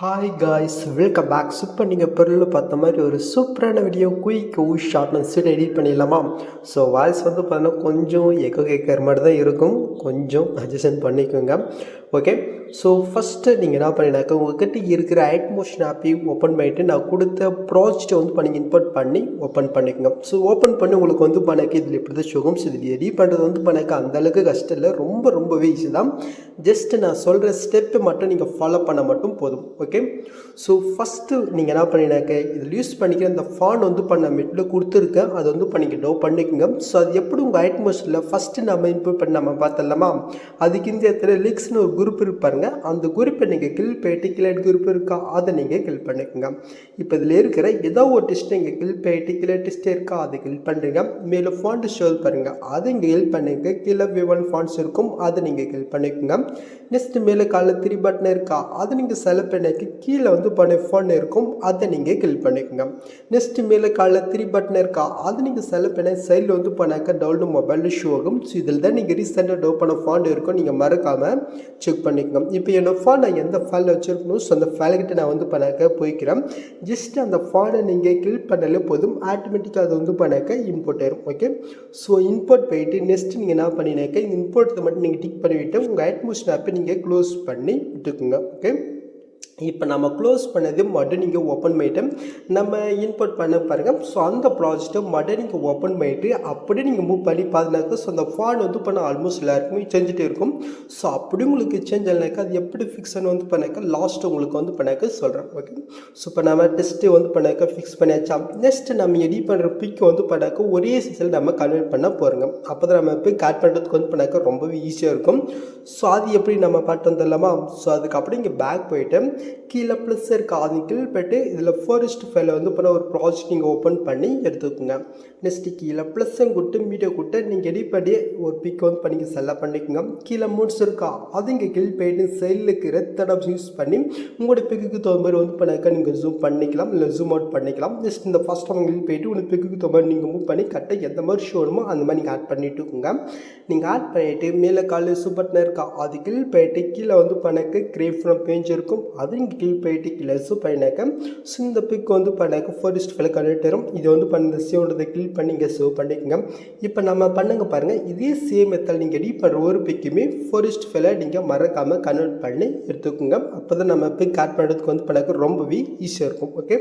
Hi guys welcome back super நீங்கள் பொருள் பார்த்த மாதிரி ஒரு சூப்பரான video quick short and edit பண்ணிடலாமா? ஸோ வாய்ஸ் வந்து பார்த்தீங்கன்னா கொஞ்சம் எக்கோ கேட்குற மாதிரி தான் இருக்கும். கொஞ்சம் அட்ஜஸ்ட் பண்ணிக்கோங்க. ஓகே ஸோ ஃபஸ்ட்டு நீங்கள் என்ன பண்ணினாக்க உங்கள்கிட்ட இருக்கிற ஐட்மோஷன் ஆப்பையும் ஓப்பன் பண்ணிவிட்டு நான் கொடுத்த ப்ராஜெக்ட்டை வந்து பண்ணி இன்புட் பண்ணி ஓப்பன் பண்ணிக்கோங்க. ஸோ ஓப்பன் பண்ணி உங்களுக்கு வந்து பண்ணக்கு இதில் இப்படி தான் சுகம் ஸோ இதில் பண்ணுறது வந்து பண்ணக்கு அந்தளவுக்கு கஷ்டம் இல்லை. ரொம்ப ரொம்பவே ஈஸி தான். ஜஸ்ட்டு நான் சொல்கிற ஸ்டெப்பு மட்டும் நீங்கள் ஃபாலோ பண்ண மட்டும் போதும். ஓகே ஸோ ஃபஸ்ட்டு நீங்கள் என்ன பண்ணினாக்க இதில் யூஸ் பண்ணிக்கிற அந்த ஃபான் வந்து பண்ண மெட்டில் கொடுத்துருக்கேன். அதை வந்து பண்ணிக்க டோ பண்ணிக்கோங்க. ஸோ அது எப்படி உங்கள் அட்மோஷனில் ஃபஸ்ட்டு நம்ம இன்புட் பண்ணி நம்ம பார்த்தலாமா அதுக்கு இந்த இடத்துல லிக்ஸ்னு ஒரு குரூப் இருப்பாருங்க அந்த குரூப்பை நீங்கள் கில் போயிட்டு கிளேட் குரூப் இருக்கா அதை நீங்கள் கில் பண்ணிக்கோங்க. இப்போ இதில் இருக்கிற ஏதோ ஒரு டிஸ்ட் நீங்கள் கில் போயிட்டு கிள இருக்கா அதை கில் பண்ணுறீங்க மேலே ஃபாண்ட் ஷோ பாருங்கள் அதை இங்கே கில் பண்ணிக்க கீழே விவன் ஃபாண்ட்ஸ் இருக்கும். அதை நீங்கள் கில் பண்ணிக்கோங்க. நெக்ஸ்ட் மேலே காலைல த்ரீ பட்டன் இருக்கா அதை நீங்கள் செலக்ட் பண்ணிக்க கீழே வந்து பண்ண ஃபோன் இருக்கும். அதை நீங்கள் கில் பண்ணிக்கோங்க. நெக்ஸ்ட் மேலே காலைல த்ரீ பட்டன் இருக்கா அதை நீங்கள் செலக்ட் பண்ண சைடில் வந்து பண்ணாக்க டவுன் மொபைல் ஷோ ஆகும். ஸோ இதில் தான் நீங்கள் ரீசெண்டாக டவு பண்ண ஃபாண்ட் இருக்கும். நீங்கள் மறக்காமல் செக் பண்ணிக்கோங்க. இப்போ என்னோட ஃபால் நான் எந்த ஃபைலில் வச்சுருக்கணும் ஸோ அந்த ஃபைல்கிட்ட நான் வந்து பண்ணாக்க போய்க்கிறேன். ஜஸ்ட் அந்த ஃபாலை நீங்கள் கிளிக் பண்ணாலே போதும். ஆட்டோமேட்டிக்காக அது வந்து பண்ணாக்க இம்போர்ட் ஆயிரும். ஓகே ஸோ இம்போர்ட் போயிட்டு நெக்ஸ்ட் நீங்கள் என்ன பண்ணினாக்க இந்த இம்போர்ட்டை மட்டும் நீங்கள் டிக் பண்ணிவிட்டு உங்கள் அட்மோஷன் ஆப்பை நீங்கள் க்ளோஸ் பண்ணி விட்டுக்குங்க. ஓகே இப்போ நம்ம க்ளோஸ் பண்ணது மட்டும் நீங்கள் ஓப்பன் பண்ணிட்டு நம்ம இன்புட் பண்ண பாருங்கள் ஸோ அந்த ப்ராஜெக்ட்டை மட்டும் நீங்கள் ஓப்பன் பண்ணிட்டு அப்படியே நீங்கள் மூவ் பண்ணி பார்த்தினாக்கா ஸோ அந்த ஃபான் வந்து பண்ண ஆல்மோஸ்ட் எல்லாருக்குமே செஞ்சுட்டே இருக்கும். ஸோ அப்படி உங்களுக்கு சேஞ்ச் ஆனாக்கா அது எப்படி ஃபிக்ஸ் வந்து பண்ணாக்கா லாஸ்ட் உங்களுக்கு வந்து பண்ணாக்க சொல்கிறேன் ஓகே ஸோ இப்போ நம்ம டெஸ்ட்டு வந்து பண்ணாக்கா ஃபிக்ஸ் பண்ணியாச்சா? நெக்ஸ்ட் நம்ம எடிட் பண்ணுற பிக் வந்து பண்ணாக்க ஒரே சீசனில் நம்ம கன்வெர்ட் பண்ண போகிறோங்க அப்போ தான் நம்ம பிக் ஆட் பண்ணுறதுக்கு வந்து பண்ணாக்க ரொம்பவே ஈஸியாக இருக்கும். ஸோ அது எப்படி நம்ம பாட்டு வந்துடலாமா ஸோ அதுக்கப்புறம் இங்கே பேக் போயிட்டு கீழே ப்ளஸ் இருக்கா அது கீழே போய்ட்டு இதில் ஃபர்ஸ்ட் ஃபைலை வந்து பண்ண ஒரு ப்ராஜெக்ட் நீங்கள் ஓப்பன் பண்ணி எடுத்துக்கோங்க. நெக்ஸ்ட்டு கீழே ப்ளஸ்ஸும் கொடுத்து மீடியோ கொடுத்து நீங்கள் எடிட் பண்ணி ஒரு பிக் வந்து பண்ணி செல்ல பண்ணிக்கோங்க. கீழே மூட்ஸ் இருக்கா? அது இங்கே கீழ் போயிட்டு சைடில் இருக்கிற தடம் யூஸ் பண்ணி உங்களோட பிக்குக்கு தகுந்த மாதிரி வந்து பண்ணாக்க நீங்கள் ஜூம் பண்ணிக்கலாம். இல்லை ஜூம் அவுட் பண்ணிக்கலாம். ஜஸ்ட் இந்த ஃபஸ்ட் அவங்க போயிட்டு உங்களுக்கு பிக்குக்கு தகுந்த மாதிரி நீங்கள் மூவ் பண்ணி கரெக்டாக எந்த மாதிரி ஷோனுமோ அந்த மாதிரி நீங்கள் ஆட் பண்ணிட்டுக்கோங்க நீங்கள் ஆட் பண்ணிவிட்டு மேலே கால் சூப்பர்ட்னர் இருக்கா? அது கீழ் போயிட்டு கீழே வந்து பணக்க கிரேஃப் பேஞ்சிருக்கும் பேஞ்ச் இருக்கும். அது இங்கே கீழ் போயிட்டு கீழே ஸோ இந்த பிக் வந்து பண்ணாக்க ஃபோரிஸ்ட் ஃபைல கன்வெர்ட் வரும் இது வந்து பண்ண சேவ்ன்றதை கிளிக் பண்ணி இங்கே சேவ் பண்ணிக்கோங்க. இப்போ நம்ம பண்ணுங்க பாருங்கள் இதே சேம் மெத்தட் நீங்கள் எடிட் பண்ணுற ஒரு பிக்குமே ஃபோரிஸ்ட் ஃபைலை நீங்கள் மறக்காமல் கன்வெர்ட் பண்ணி எடுத்துக்கோங்க. அப்போ தான் நம்ம பிக் ஆட் பண்ணுறதுக்கு வந்து பண்ணாக்க ரொம்பவே ஈஸியாக இருக்கும். ஓகே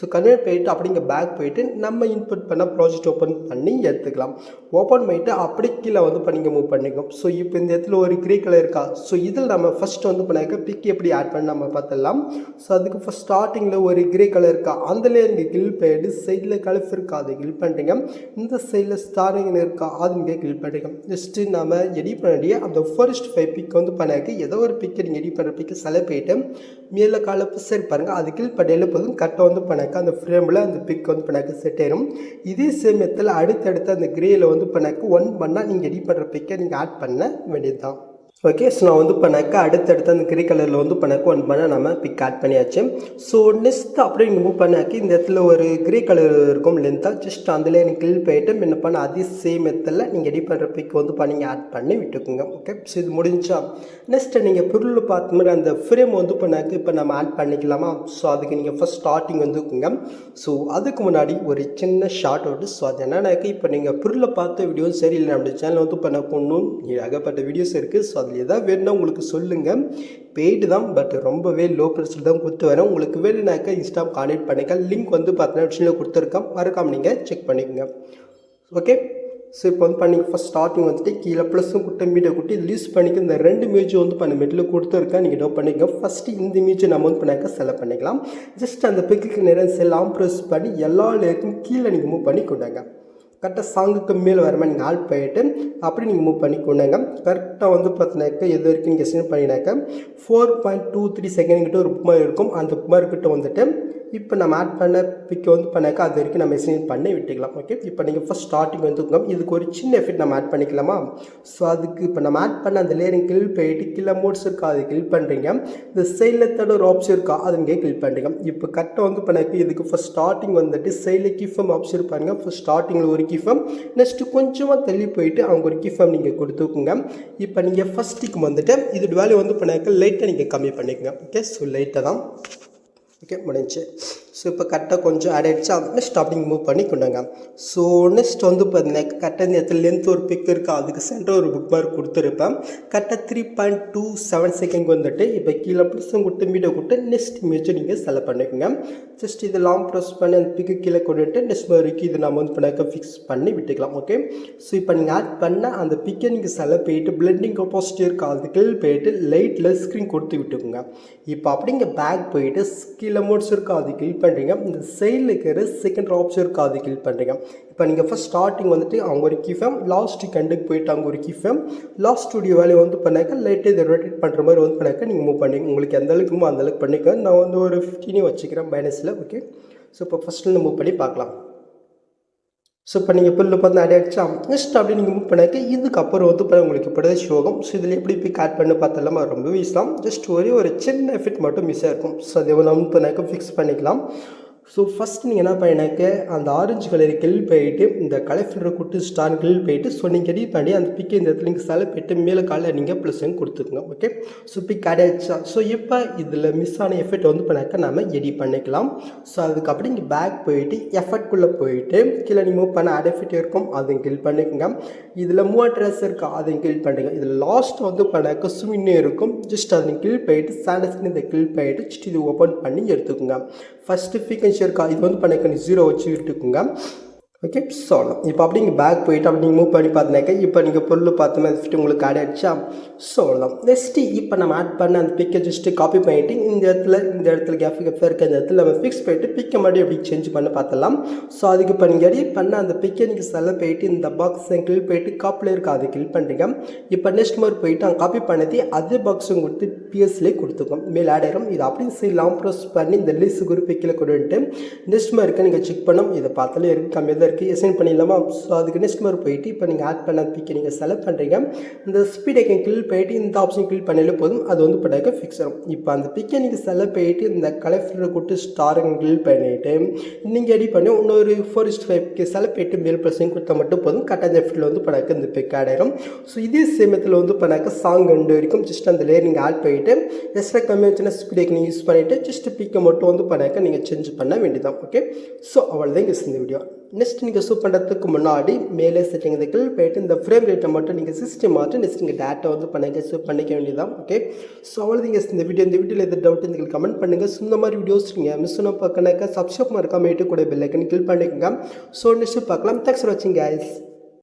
ஸோ கன்வெர்ட் போயிட்டு அப்படிங்க பேக் போயிட்டு நம்ம இன்புட் பண்ண ப்ராஜெக்ட் ஓப்பன் பண்ணி எடுத்துக்கலாம். ஓப்பன் பண்ணிவிட்டு அப்படி கீழே வந்து பண்ணிங்க மூவ் பண்ணிக்கோ ஸோ இப்போ இந்த இடத்துல ஒரு கிரே கலர் இருக்கா? ஸோ இதில் நம்ம ஃபஸ்ட் வந்து பண்ணாக்க பிக் எப்படி ஆட் பண்ண நம்ம பார்த்துடலாம் ஸோ அதுக்கு ஃபஸ்ட் ஸ்டார்டிங்கில் ஒரு கிரே கலர் இருக்கா? அதில் இங்கே கில் போயிட்டு சைடில் கலஃப் இருக்கா? அதை கிளிப் பண்ணுறீங்க இந்த சைடில் ஸ்டார்டிங்கில் இருக்கா? அது நீங்கள் கிளிப் பண்ணுறீங்க ஜஸ்ட்டு நம்ம எடிட் பண்ணிய அந்த ஃபர்ஸ்ட் ஃபைவ் பிக் வந்து பண்ணாக்கு ஏதோ ஒரு பிக்கை நீங்கள் எடிட் பண்ணுற பிக்கு செலக்ட் போயிட்டு மேலே கலப்பு சரி பாருங்கள் அது கில் பண்ணியில் போதும் கரெக்டாக வந்து பண்ணாக்க அந்த ஃப்ரேமில் அந்த பிக் வந்து பண்ணாக்க செட் ஆயிடும் இதே சேமியத்தில் அடுத்தடுத்து அந்த கிரேயில் வந்து பண்ணாக்க ஒன் பண்ணால் நீங்கள் எடிட் பண்ணுற பிக்கை நீங்கள் ஆட் பண்ண வேண்டியது தான் ஓகே ஸோ நான் வந்து பண்ணாக்க அடுத்தடுத்து அந்த கிரி கலரில் வந்து பண்ணாக்க ஒன் பண்ண நம்ம பிக் ஆட் பண்ணியாச்சு. ஸோ நெக்ஸ்ட் அப்படியே நீங்கள் மூவ் பண்ணாக்கி இந்த இடத்துல ஒரு கிரே கலர் இருக்கும் லென்த்தாக ஜஸ்ட் அதில் எனக்கு கிளில் போயிட்டு என்ன பண்ண அதே சேம் இடத்துல நீங்கள் எடிட் பண்ணுற பிக் வந்து பண்ணி ஆட் பண்ணி விட்டுக்குங்க. ஓகே ஸோ இது முடிஞ்சா. நெக்ஸ்ட்டு நீங்கள் பொருள் பார்த்த மாதிரி அந்த ஃப்ரேம் வந்து பண்ணாக்க இப்போ நம்ம ஆட் பண்ணிக்கலாமா? ஸோ அதுக்கு நீங்கள் ஃபஸ்ட் ஸ்டார்டிங் வந்துக்குங்க. ஸோ அதுக்கு முன்னாடி ஒரு சின்ன ஷார்ட் அவுட் ஸோ அது என்னன்னாக்க இப்போ நீங்கள் பொருளை பார்த்த வீடியோ சரியில்லை நம்ம சேனல் வந்து பண்ண போடணும் ஏகப்பட்ட வீடியோஸ் இருக்குது ஸோ அதில் எதாவது வேணும்னா உங்களுக்கு சொல்லுங்கள் பெய்டு தான் பட் ரொம்பவே லோ ப்ரைஸில் தான் கொடுத்து வரேன். உங்களுக்கு வேணுனாக்கா இன்ஸ்டாம் கான்டெக்ட் பண்ணிக்க லிங்க் வந்து பார்த்தீங்கன்னா விஷயம் கொடுத்துருக்கேன். மறக்காமல் நீங்கள் செக் பண்ணிக்கோங்க. ஓகே ஸோ இப்போ வந்து பண்ணி ஃபஸ்ட் ஸ்டார்டிங் வந்துட்டு கீழே ப்ளஸும் குட்டை மீடியா குட்டி லீஸ் பண்ணிக்க இந்த ரெண்டு இமேஜும் வந்து பண்ண மெட்டில் கொடுத்துருக்கேன். நீங்கள் டோ பண்ணிக்கோங்க. ஃபஸ்ட்டு இந்த இமேஜை நம்ம வந்து பண்ணாக்க செலக்ட் பண்ணிக்கலாம். ஜஸ்ட் அந்த பிக்குக்கு நேரம் செல்லாம் ப்ரெஸ் பண்ணி எல்லா லேயருக்கும் கீழே நீங்கள் மூவ் பண்ணி கொண்டாங்க. கரெக்டாக சாங்குக்கு மேலே வர மாதிரி நீங்கள் ஆல் போயிட்டு அப்படி நீங்கள் மூவ் பண்ணி கொண்டாங்க கரெக்டாக வந்து பார்த்தினாக்கா எது வரைக்கும் நீங்கள் send பண்ணினாக்கா four point two three second கிட்ட ஒரு புக் மாதிரி இருக்கும். அந்த புக் மாதிரி வந்துட்டு இப்போ நம்ம ஆட் பண்ண பிக்கை வந்து பண்ணாக்க அது வரைக்கும் நம்ம எஸ்டிமேட் பண்ணி விட்டுக்கலாம் ஓகே இப்போ நீங்கள் ஃபஸ்ட் ஸ்டார்டிங் வந்து இதுக்கு ஒரு சின்ன எஃபெக்ட் நம்ம ஆட் பண்ணிக்கலாமா? ஸோ அதுக்கு இப்போ நம்ம ஆட் பண்ண அந்த லேயரிங் கிளில் போயிட்டு கீழே மோட்ஸ் இருக்கா? அது கில் பண்ணுறீங்க இந்த சைடில் தட ஒரு ஆப்ஷன் இருக்கா? அது இங்கே கில் பண்ணுறீங்க இப்போ கரெக்டாக வந்து பண்ணாக்க இதுக்கு ஃபஸ்ட் ஸ்டார்டிங் வந்துட்டு சைடில் கிஃபம் ஆப்ஷன் இருப்பாங்க ஃபஸ்ட் ஸ்டார்டிங்கில் ஒரு கிஃபம் நெக்ஸ்ட்டு கொஞ்சமாக தள்ளி போயிட்டு அவங்க ஒரு கிஃபம் நீங்கள் கொடுத்துக்குங்க இப்போ நீங்கள் ஃபஸ்ட்டுக்கு வந்துட்டு இது வேல்யூ வந்து பண்ணாக்க லைட்டாக நீங்கள் கம்மி பண்ணிக்கோங்க ஓகே ஸோ லைட்டாக தான். ஓகே முடிஞ்சு ஸோ இப்போ கரெக்டாக கொஞ்சம் ஆட் ஆகிடுச்சு நெக்ஸ்ட் ஸ்டாப்பிங் மூவ் பண்ணி கொண்டாங்க. ஸோ நெக்ஸ்ட் வந்து பார்த்தீங்கன்னா கரெக்டாக இந்த இடத்துல லென்த் ஒரு பிக் இருக்கா அதுக்கு சென்டர் ஒரு புக் மார்க் கொடுத்துருப்பேன். கரெக்டாக three point two seven second வந்துட்டு இப்போ கீழே பிடிச்சும் கொடுத்து மீடியோ கொடுத்து நெக்ஸ்ட் இமேஜை நீங்கள் செலக்ட் பண்ணிக்கோங்க. ஜஸ்ட் இது லாங் ப்ரெஸ் பண்ணி அந்த பிக்கு கீழே கொண்டுட்டு நெக்ஸ்ட் வரைக்கும் இது நம்ம வந்து பண்ணாக்க ஃபிக்ஸ் பண்ணி விட்டுக்கலாம் ஓகே ஸோ இப்போ நீங்கள் ஆட் பண்ண அந்த பிக்கை நீங்கள் செலக்ட் போயிட்டு பிளெண்டிங் ஆப்போசிட் இருக்கா அது கீழே போயிட்டு லைட்டில் ஸ்க்ரீன் கொடுத்து விட்டுக்குங்க. இப்போ அப்படிங்க பேக் போயிட்டு கீழே மோட்ஸ் இருக்கா அது கில் பண்ணுறீங்க இந்த சைடில் இருக்கிற செகண்ட் ஆப்ஷன் காது கிளிக் பண்ணுறீங்க இப்போ நீங்கள் ஃபஸ்ட் ஸ்டார்டிங் வந்துட்டு அவங்க ஒரு கிஃபம் லாஸ்ட் கண்டுக்கு போயிட்டு அவங்க ஒரு கிஃபம் லாஸ்ட் ஸ்டுடியோ வேலையை வந்து பண்ணாக்க லைட்டாக இதை ரொட்டேட் பண்ணுற மாதிரி வந்து பண்ணாக்க நீங்கள் மூவ் பண்ணி உங்களுக்கு எந்த அளவுக்கு அந்த அளவுக்கு பண்ணிக்க நான் வந்து ஒரு ஃபிஃப்டீனே வச்சுக்கிறேன் மைனஸில் ஓகே ஸோ இப்போ ஃபஸ்ட்டில் மூவ் பண்ணி பார்க்கலாம். ஸோ இப்போ நீங்கள் புல்லு பார்த்து அடி அடிச்சா நெக்ஸ்ட் அப்படி நீங்கள் மூவ் பண்ணாக்க இதுக்கப்புறம் வந்து இப்போ உங்களுக்கு இப்படி ஷோகம் ஸோ இதில் எப்படி போய் காட் பண்ணி பார்த்தலாமா? ரொம்ப ஈஸி தான். ஜஸ்ட் ஒரே ஒரு சின்ன எஃபெக்ட் மட்டும் மிஸ் ஆகிருக்கும் ஸோ அதை எவ்வளோ மூவ் பண்ணாக்க ஃபிக்ஸ் பண்ணிக்கலாம். ஸோ ஃபஸ்ட் நீங்கள் என்ன பண்ணினாக்க அந்த ஆரஞ்சு கலர் கில் போயிட்டு இந்த கலர் ஃபில்டர் கொடுத்து ஸ்டார் கில் போயிட்டு ஸோ நீங்கள் ரெடி பண்ணி அந்த பிக்கை இந்த இடத்துல நீங்கள் செலக்ட் போயிட்டு மேலே காலில் நீங்கள் ப்ளஸ் கொடுத்துருங்க ஓகே ஸோ பிக் அடைச்சா ஸோ இப்போ இதில் மிஸ் ஆன எஃபெக்ட் வந்து பண்ணாக்க நம்ம எடிட் பண்ணிக்கலாம். ஸோ அதுக்கப்புறம் இங்கே பேக் போயிட்டு எஃபெக்ட்குள்ளே போயிட்டு கீழே நீங்கள் மூவ் பண்ண அட் எஃபெக்ட் இருக்கும் அதையும் கில் பண்ணிக்கோங்க. இதில் மூவ் ட்ரெஸ் இருக்கா? அதையும் கில் பண்ணுங்க இதில் லாஸ்ட் வந்து பண்ணாக்க ஸ்வின்னு இருக்கும். ஜஸ்ட் அதை கில் போயிட்டு சாண்டஸ்க்கு இந்த கில் போயிட்டு ஜஸ்ட் இது ஓப்பன் பண்ணி எடுத்துக்கோங்க. ஃபஸ்ட்டு ஃப்ரீக்வன்சி இருக்கா இது வந்து பண்ணிக்கணும் ஜீரோ வச்சு விட்டுக்குங்க. ஓகே சொல்லலாம் இப்போ அப்படி நீங்கள் பேக் போயிட்டு அப்படி நீங்கள் மூவ் பண்ணி பார்த்தினாக்க இப்போ நீங்கள் பொருள் பார்த்தோமே மாதிரி உங்களுக்கு ஆட் ஆகிடுச்சா சொல்லலாம் நெக்ஸ்ட்டு இப்போ நம்ம ஆட் பண்ண அந்த பிக்கை ஜஸ்ட்டு காப்பி பண்ணிவிட்டு இந்த இடத்துல இந்த இடத்துல கேஃப் கேப் இருக்க இந்த இடத்துல நம்ம ஃபிக்ஸ் பண்ணிட்டு பிக்கை மறுபடியும் எப்படி சேஞ்ச் பண்ண பார்த்தலாம் ஸோ அதுக்கு இப்போ நீங்கள் எடிட் பண்ண அந்த பிக்கை நீங்கள் செல்ல போயிட்டு இந்த பாக்ஸ் கிளிக் போயிட்டு காப்பில் இருக்க அதை கிளிக் பண்ணுறீங்க இப்போ நெக்ஸ்ட் மாதிரி போயிட்டு அங்கே காப்பி பண்ணி அதே பாக்ஸும் கொடுத்து பிஎஸ்லேயே கொடுத்துக்கோம். மேல் ஆட் ஆயிரும் இது அப்படியே சரி லாங் ப்ரோஸ் பண்ணி இந்த லிஸ்ட் குரூப் பிக்கில் கொண்டு வந்துட்டு நெக்ஸ்ட் மார்க்கை நீங்கள் செக் பண்ணோம் இதை பார்த்தாலே இருக்குது கம்மியாக தான் இருக்குது எசைன் பண்ணிடலாமா? ஸோ அதுக்கு நெக்ஸ்ட் மார்க் போயிட்டு இப்போ நீங்கள் ஆட் பண்ண பிக்கை நீங்கள் செலக்ட் பண்ணுறீங்க இந்த ஸ்பீட் ஐக்கன் போயிட்டு இந்த ஆப்ஷன் கில் பண்ணாலே போதும். அது வந்து பண்ணாக்க ஃபிக்ஸ் ஆகும் இப்போ அந்த பிக்கை நீங்கள் செலக்ட் போயிட்டு இந்த கலர் ஃபில்டர் கொடுத்து ஸ்டார் கில் பண்ணிவிட்டு நீங்கள் எடிட் பண்ணி இன்னொரு ஃபோர் இஸ்ட் ஃபைவ்க்கு செலக்ட் போயிட்டு மேல் ப்ளஸையும் கொடுத்தா மட்டும் போதும். கரெக்டாக ஃபில்டில் வந்து பண்ணாக்க இந்த பிக் ஆட் ஆயிரும். ஸோ இதே சேமத்தில் வந்து பண்ணாக்க சாங் ரெண்டு வரைக்கும் ஜஸ்ட் அந்த லேயர் நீங்கள் ஆட் பண்ணிவிட்டு எக்ஸ்ட்ரா கம்மியாக சின்ன ஸ்பீட் நீங்கள் யூஸ் பண்ணிவிட்டு ஜஸ்ட் பிக்கை மட்டும் வந்து பண்ணாக்க நீங்கள் சேஞ்ச் பண்ண வேண்டியதான் ஓகே ஸோ அவ்வளோதான் இங்கே இந்த வீடியோ நெக்ஸ்ட் நீங்கள் சூப் பண்ணுறதுக்கு முன்னாடி மேலே செட்டிங் இதுக்கு போயிட்டு இந்த ஃப்ரேம் ரேட்டை மட்டும் நீங்கள் சிஸ்டம் மாற்றி நெக்ஸ்ட் நீங்கள் டேட்டா வந்து பண்ணிக்க சூப் பண்ணிக்க வேண்டியதான் ஓகே ஸோ அவ்வளோதிங்க இந்த வீடியோ இந்த வீடியோவில் எது டவுட் நீங்கள் கமெண்ட் பண்ணுங்கள் இந்த மாதிரி வீடியோஸ் நீங்கள் மிஸ் பண்ண பார்க்கணாக்கா சப்ஸ்கிரைப் மறக்காம கூட பெல்லைக்கன் கிளிக் பண்ணிக்கோங்க. ஸோ நெக்ஸ்ட் பார்க்கலாம். தேங்க்ஸ் ஃபார் வாட்சிங் கைஸ்